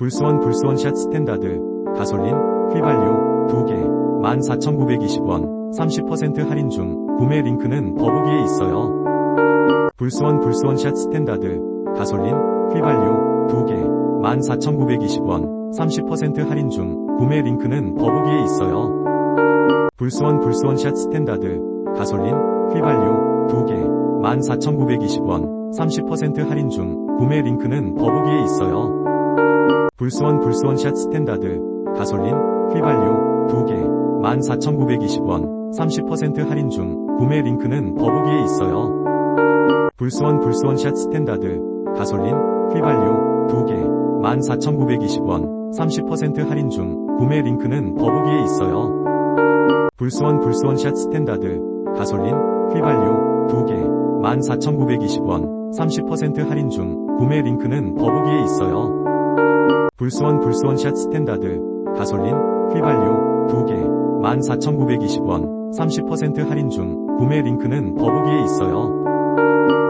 불스원 불스원 샷 스탠다드 가솔린 휘발유 2개 14,920원 30% 할인 중 구매 링크는 더보기에 있어요. 불스원 불스원 샷 스탠다드 가솔린 휘발유 2개 14,920원 30% 할인 중 구매 링크는 더보기에 있어요. 불스원 불스원 샷 스탠다드 가솔린 휘발유 2개 14,920원 30% 할인 중 구매 링크는 더보기에 있어요. 불스원 불스원 샷 스탠다드 가솔린 휘발유 2개 14,920원 30% 할인 중 구매 링크는 더보기에 있어요. 불스원 불스원 샷 스탠다드 가솔린 휘발유 2개 14,920원 30% 할인 중 구매 링크는 더보기에 있어요. 불스원 불스원 샷 스탠다드 가솔린 휘발유 2개 14,920원 30% 할인 중 구매 링크는 더보기에 있어요. 불스원 불스원 샷 스탠다드 가솔린 휘발유 2개 14,920원 30% 할인 중 구매 링크는 더보기에 있어요.